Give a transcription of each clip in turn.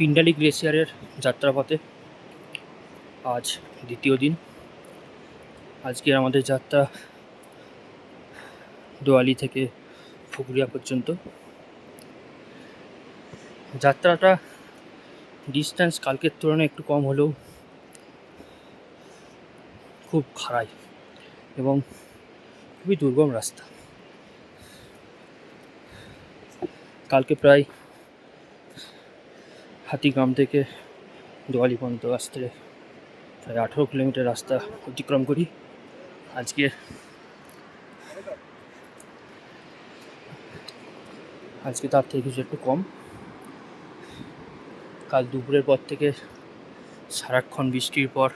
পিন্ডালি গ্লেসিয়ারের যাত্রাপথে আজ দ্বিতীয় দিন। আজকে আমাদের যাত্রা দোয়ালি থেকে ফুকুরিয়া পর্যন্ত। যাত্রাটা ডিস্ট্যান্স কালকের তুলনায় একটু কম হলেও খুব খাড়াই এবং খুবই দুর্গম রাস্তা। কালকে প্রায় হাতিগ্রাম থেকে দোয়ালি পর্যন্ত আসতে প্রায় আঠেরো কিলোমিটার রাস্তা অতিক্রম করি। আজকে আজকে তার থেকে কিছু একটু কম। কাল দুপুরের পর থেকে সারাক্ষণ বৃষ্টির পর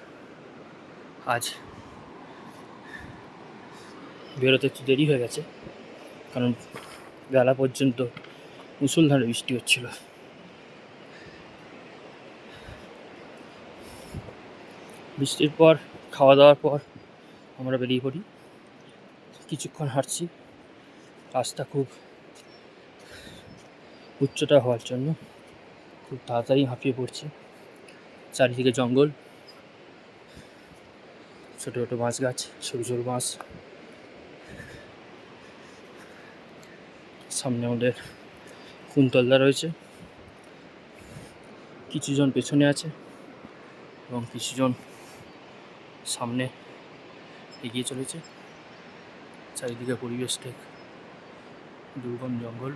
আজ বেরোতে একটু দেরি হয়ে গেছে, কারণ বেলা পর্যন্ত মুসুলধারে বৃষ্টি হচ্ছিল। বৃষ্টির পর খাওয়া দাওয়ার পর আমরা বেরিয়ে পড়ি। কিছুক্ষণ হাঁটছি। রাস্তা খুব উচ্চতা হওয়ার জন্য খুব তাড়াতাড়ি হাঁপিয়ে পড়ছে। চারিদিকে জঙ্গল। ছোটো ছোটো বাঁশ গাছ সরু সরু বাঁশ সামনে আমাদের কুন্তলদা রয়েছে। কিছুজন পেছনে আছে এবং কিছুজন সামনে এগিয়ে চলেছে। চারিদিকে পরিবেশটা দুর্গম জঙ্গল।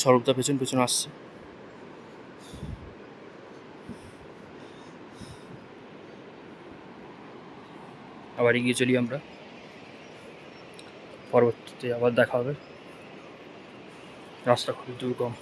সড়কটা পেছন পেছন আসছে। আবার এগিয়ে চলি আমরা। পরবর্তীতে আবার দেখা হবে। রাস্তা খুবই দুর্গম।